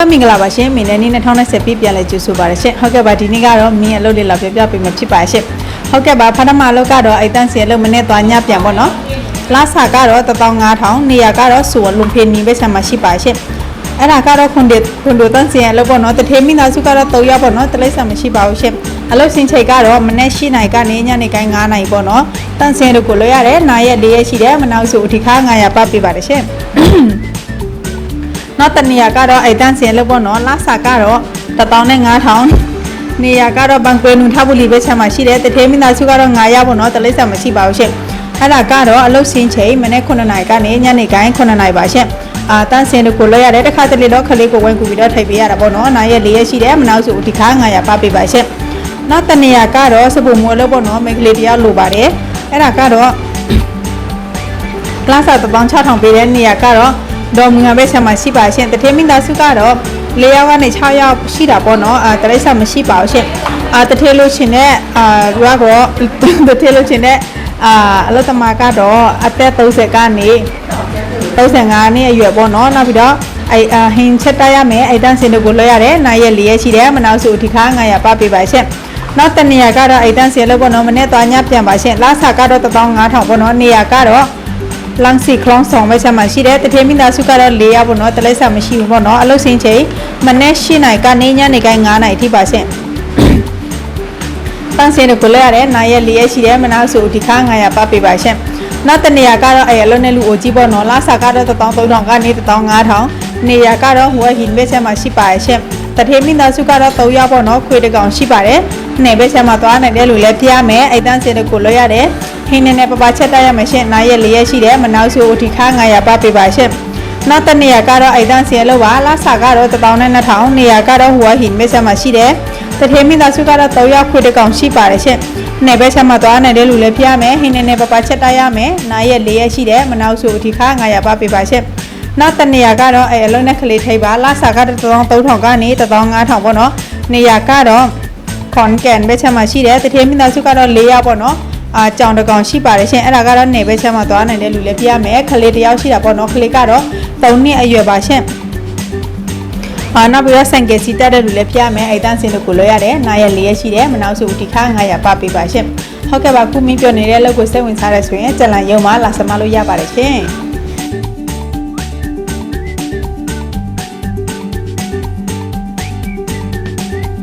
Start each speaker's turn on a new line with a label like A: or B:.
A: မင်္ဂလာပါရှင်မင်းလည်းနေ့2020ပြည့်ပြန်လဲကြိုဆိုပါရရှင်ဟုတ်ကဲ့ပါဒီနေ့ကတော့မင်းအလုပ်လေးလာပြပြပေးမှာဖြစ်ပါရှင်ဟုတ်ကဲ့ပါဖထမအလုပ်ကတော့အိုက်တန်းစီအလုပ်မနေ့သွားညပြန်ပေါ့နော်လာစာကတော့15000နေရာကတော့ဆိုလွန်ဖေနီပဲဆက်မှာရှိပါရှင်အဲ့ဒါကတော့ခွန်ဒီခွန်ဒိုတန်းစီအလုပ်ပေါ့နော်တထေးမိသားစုကတော့3ရက်ပေါ့နော်တလိမ့်ဆာမရှိပါဘူးရှင်အလုပ်စင်ချိန်ကတော့မနေ့8နိုင်ကနေညနေ9နာရီပေါ့နော်တန်းစင်တို့ကိုလွှဲရတယ်နာရက်4ရက်ရှိတယ်မနောက်စုအထိခါ900ပတ်ပေးပါတယ်ရှင် နောက်တနေရာကတော့အိုက်တန်းစင်လို့ပေါ့နော်လာစာကတော့15000နေရာကတော့ဘန်ကွေနူထဘူးလီပဲချက်မှာရှိတယ်တထေးမိသားစုကတော့9ရောက်ပေါ့နော်တလိမ့်ဆာမရှိပါဘူးရှင့်အဲ့ဒါကတော့အလုတ်စင်းချိန်မနေ့9နာရီကနေညနေ9 9နာရီပါရှင့်အာတန်းစင်တို့ကိုလွှဲရတယ်တစ်ခါတလေတော့ခလေးကိုဝင်ကူပြီးတော့ထိုက်ပေးရတာပေါ့နော်နိုင်ရက်၄ရက်ရှိတယ်မနောက်စုဒီခါ900ပါပေးပါရှင့်နောက်တနေရာကတော့စပူမွေလို့ပေါ့နော်မိန်းကလေးတယောက်လိုပါတယ်အဲ့ဒါကတော့ကလပ်စာ16000ပေးတဲ့နေရာကတော့ ဒေါ်မူငါပဲဆက်မှာရှိပါရှင်တထေးမိသားစုကတော့၄ယောက်ကနေ6ယောက်ရှိတာပေါ့နော်အာတရိတ်စာမရှိပါဘူးရှင်အာတထေးလို့ရှင်တဲ့အာသူကတော့တထေးလို့ရှင်တဲ့အာအလုတ္တမကတော့အသက်30ကနေ35နှစ်အရွယ်ပေါ့နော်နောက်ပြီးတော့အဲအာဟင်းချက်တက်ရမယ်အဲတန်းစင်တို့ကိုလွှဲရတယ်နိုင်ရက်၄ရက်ရှိတယ်မနောက်စုဒီခါ900ပါပေးပါရှင်နောက်တနေရာကတော့အဲတန်းစင်လို့ပေါ့နော်မနေ့သွားညပြန်ပါရှင်လာစာကတော့15000ပေါ့နော်နေရာကတော့ လန်စီခလောင်းဆောင်ပဲချက်မှာရှိတယ်တထေးမိသားစုကတော့၄ရောက်ပေါ့နော်တလိပ်စာမရှိဘူးပေါ့နော်အလုတ်စင်းချိန်မနေ့၈နိုင်ကနေညနေတိုင်း9နိုင်အထိပါရှင်ပန်းစင်းကိုလဲရတယ်နိုင်ရက်၄ရက်ရှိတယ်မနာဆိုဒီခါ900ပတ်ပေးပါရှင်နောက်တနေရာကတော့အဲအလုံးနဲ့လူအိုကြီးပေါ့နော်လာစာကတော့13000ကနေ15000နေရာကတော့ဟိုကဟင်ပဲချက်မှာရှိပါရဲ့ရှင် တထေးမိသားစုကတော့3ရောက်ပေါ့နော်ခွေတကောင်ရှိပါတယ်နေပဲချက်မှာသွားနိုင်တယ်လို့လည်းပြရမယ်အိုက်တန်းစင်းကိုလွှဲရတယ်ဟင်းနေနဲ့ပပချက်တက်ရမယ်ရှင်နိုင်ရက်၄ရက်ရှိတယ်မနောက်ဆိုဒီခါ900ပတ်ပေးပါရှင်နောက်တနေရာကတော့အိုက်တန်းစင်းလို့ပါလာစာကတော့12000နေရာကတော့ဟိုကဟင်ပဲချက်မှာရှိတယ်တထေးမိသားစုကတော့3ရောက်ခွေတကောင်ရှိပါတယ်ရှင်နေပဲချက်မှာသွားနိုင်တယ်လို့လည်းပြရမယ်ဟင်းနေနဲ့ပပချက်တက်ရမယ်နိုင်ရက်၄ရက်ရှိတယ်မနောက်ဆိုဒီခါ900ပတ်ပေးပါရှင် နောက်တနေရာကတော့အဲအလုံးနဲ့ကလေးထိပ်ပါလာစာကတော့13000ကနေ15000ပေါ့နော်နေရာကတော့ခွန်ကန်ပဲချက်မှာရှိတယ်တထေးမိသားစုကတော့၄ရောက်ပေါ့နော်အာကြောင်တကောင်ရှိပါတယ်ရှင်အဲ့ဒါကတော့နေပဲချက်မှာသွားနိုင်တဲ့လူလည်းပြရမယ်ကလေးတစ်ယောက်ရှိတာပေါ့နော်ကလေးကတော့3နှစ်အရွယ်ပါရှင်အာနောက်ပြီးတော့ဆန်ကယ်စီတက်တဲ့လူလည်းပြရမယ်အဲ့တန်းစင်တို့ကိုလွှဲရတယ်နိုင်ရက်၄ရက်ရှိတယ်မနောက်စုဒီခါ900ပပေးပါရှင်ဟုတ်ကဲ့ပါခုမင်းပြောနေတဲ့အလုပ်ကိုစိတ်ဝင်စားရဆိုရင်ကြက်လန်ရုံမှာလာစမလို့ရပါတယ်ရှင်